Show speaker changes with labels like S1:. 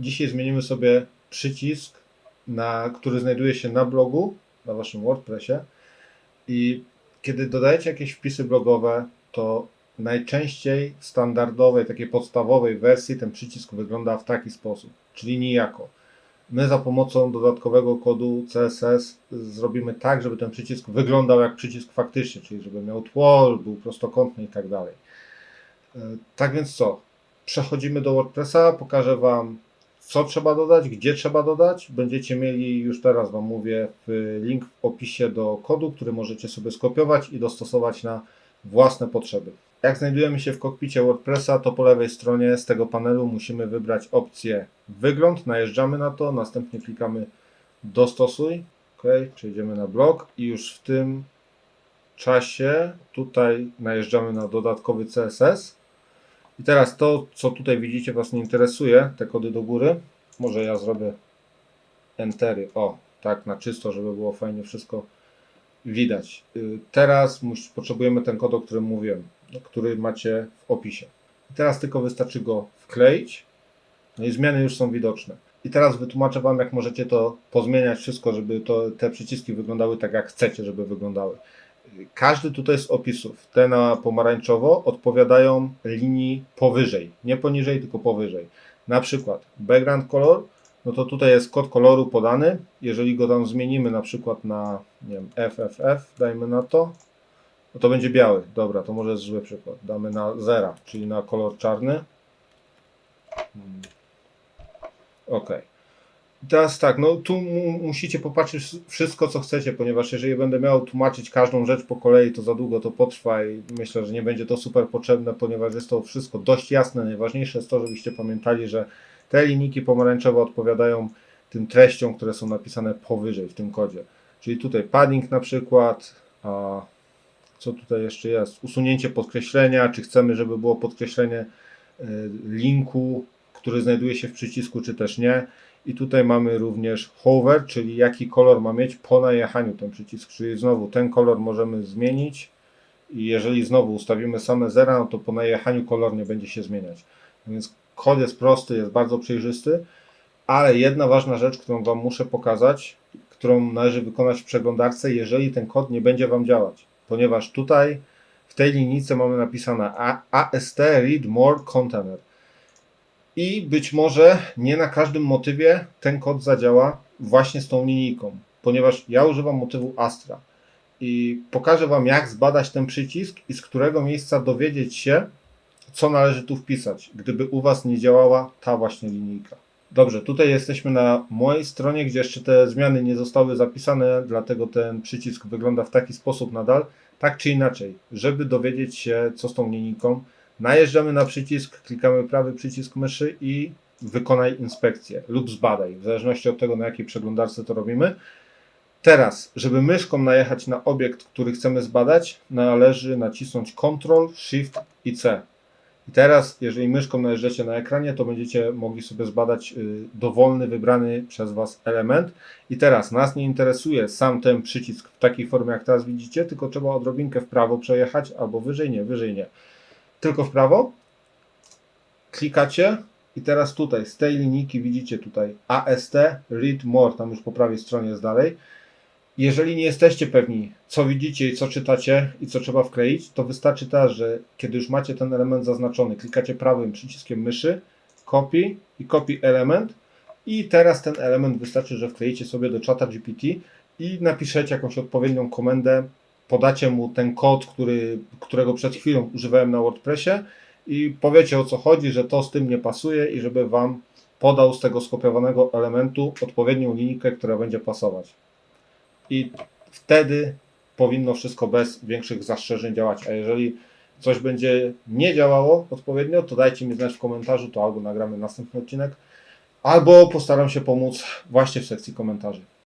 S1: Dzisiaj zmienimy sobie przycisk, na, który znajduje się na blogu, na waszym WordPressie. I kiedy dodajecie jakieś wpisy blogowe, to najczęściej w standardowej, takiej podstawowej wersji ten przycisk wygląda w taki sposób, czyli nijako. My za pomocą dodatkowego kodu CSS zrobimy tak, żeby ten przycisk wyglądał jak przycisk faktyczny, czyli żeby miał tło, był prostokątny i tak dalej. E, Tak więc co? Przechodzimy do WordPressa, pokażę Wam co trzeba dodać, gdzie trzeba dodać. Będziecie mieli, już teraz Wam mówię, link w opisie do kodu, który możecie sobie skopiować i dostosować na własne potrzeby. Jak znajdujemy się w kokpicie WordPressa, to po lewej stronie z tego panelu musimy wybrać opcję wygląd, najeżdżamy na to, następnie klikamy dostosuj, ok, przejdziemy na blok i już w tym czasie tutaj najeżdżamy na dodatkowy CSS. I teraz to, co tutaj widzicie, Was nie interesuje, te kody do góry. Może ja zrobię entery. O, tak na czysto, żeby było fajnie wszystko widać. Y, Teraz potrzebujemy ten kod, o którym mówiłem, no, który macie w opisie. I teraz tylko wystarczy go wkleić. No i zmiany już są widoczne. I teraz wytłumaczę Wam, jak możecie to pozmieniać wszystko, żeby to, te przyciski wyglądały tak, jak chcecie, żeby wyglądały. Każdy tutaj z opisów, te na pomarańczowo, odpowiadają linii powyżej. Nie poniżej, tylko powyżej. Na przykład background color, no to tutaj jest kod koloru podany. Jeżeli go tam zmienimy na przykład na nie wiem, FFF, dajmy na to, no to będzie biały. Dobra, to może jest zły przykład. Damy na zera, czyli na kolor czarny. Hmm. Ok. Teraz tak, no tu mu, musicie popatrzeć wszystko, co chcecie, ponieważ jeżeli będę miał tłumaczyć każdą rzecz po kolei, to za długo to potrwa i myślę, że nie będzie to super potrzebne, ponieważ jest to wszystko dość jasne. Najważniejsze jest to, żebyście pamiętali, że te linijki pomarańczowe odpowiadają tym treściom, które są napisane powyżej w tym kodzie. Czyli tutaj padding na przykład, a co tutaj jeszcze jest? Usunięcie podkreślenia, czy chcemy, żeby było podkreślenie y, linku, który znajduje się w przycisku, czy też nie. I tutaj mamy również hover, czyli jaki kolor ma mieć po najechaniu ten przycisk. Czyli znowu ten kolor możemy zmienić i jeżeli znowu ustawimy same zera, no to po najechaniu kolor nie będzie się zmieniać. Więc kod jest prosty, jest bardzo przejrzysty, ale jedna ważna rzecz, którą Wam muszę pokazać, którą należy wykonać w przeglądarce, jeżeli ten kod nie będzie Wam działać. Ponieważ tutaj w tej linijce mamy napisane AST read more container. I być może nie na każdym motywie ten kod zadziała właśnie z tą linijką, ponieważ ja używam motywu Astra. I pokażę Wam, jak zbadać ten przycisk i z którego miejsca dowiedzieć się, co należy tu wpisać, gdyby u Was nie działała ta właśnie linijka. Dobrze, tutaj jesteśmy na mojej stronie, gdzie jeszcze te zmiany nie zostały zapisane, dlatego ten przycisk wygląda w taki sposób nadal. Tak czy inaczej, żeby dowiedzieć się, co z tą linijką, najeżdżamy na przycisk, klikamy prawy przycisk myszy i wykonaj inspekcję lub zbadaj, w zależności od tego, na jakiej przeglądarce to robimy. Teraz, żeby myszką najechać na obiekt, który chcemy zbadać, należy nacisnąć Ctrl, Shift i C. I teraz, jeżeli myszką najeżdżacie na ekranie, to będziecie mogli sobie zbadać y, dowolny, wybrany przez Was element. I teraz nas nie interesuje sam ten przycisk w takiej formie, jak teraz widzicie, tylko trzeba odrobinkę w prawo przejechać, albo wyżej nie, wyżej nie. Tylko w prawo. Klikacie i teraz tutaj, z tej linijki widzicie tutaj AST, Read More, tam już po prawej stronie jest dalej. Jeżeli nie jesteście pewni, co widzicie i co czytacie i co trzeba wkleić, to wystarczy teraz, że kiedy już macie ten element zaznaczony, klikacie prawym przyciskiem myszy, copy i copy element i teraz ten element wystarczy, że wkleicie sobie do czata GPT i napiszecie jakąś odpowiednią komendę, podacie mu ten kod, który, którego przed chwilą używałem na WordPressie i powiecie o co chodzi, że to z tym nie pasuje i żeby Wam podał z tego skopiowanego elementu odpowiednią linijkę, która będzie pasować i wtedy powinno wszystko bez większych zastrzeżeń działać. A jeżeli coś będzie nie działało odpowiednio, to dajcie mi znać w komentarzu, to albo nagramy następny odcinek, albo postaram się pomóc właśnie w sekcji komentarzy.